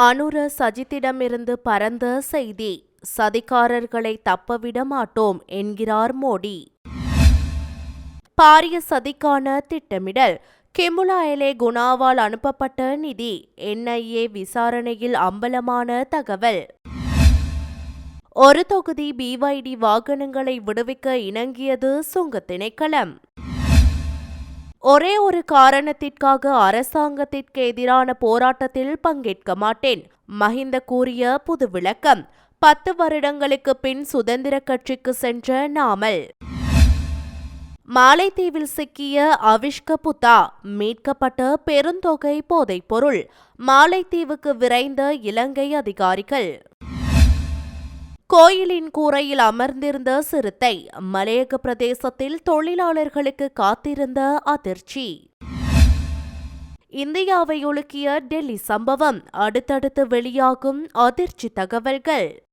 அனுர சஜித்திடமிருந்து பரந்த செய்தி. சதிகாரர்களை தப்பவிட மாட்டோம் என்கிறார் மோடி. பாரிய சதிக்கான திட்டமிடல். கிமுலா எலே குணாவால் அனுப்பப்பட்ட நிதி. என்ஐஏ விசாரணையில் அம்பலமான தகவல். ஒரு தொகுதி பிவைடி வாகனங்களை விடுவிக்க இணங்கியது சுங்க திணைக்களம் ஒரே ஒரு காரணத்திற்காக அரசாங்கத்திற்கு எதிரான போராட்டத்தில் பங்கேற்க மாட்டேன். மஹிந்த கூறிய புது விளக்கம். பத்து வருடங்களுக்கு பின் சுதந்திர கட்சிக்கு சென்ற நாமல். மாலைத்தீவில் சிக்கிய அவிஷ்க புத்தா மீட்கப்பட்ட பெருந்தொகை போதைப்பொருள் மாலைத்தீவுக்கு விரைந்த இலங்கை அதிகாரிகள். கோயிலின் கூரையில் அமர்ந்திருந்த சிறுத்தை மலையக பிரதேசத்தில் தொழிலாளர்களுக்கு காத்திருந்த அதிர்ச்சி. இந்தியாவை உலுக்கிய டெல்லி சம்பவம் அடுத்தடுத்து வெளியாகும் அதிர்ச்சி தகவல்கள்.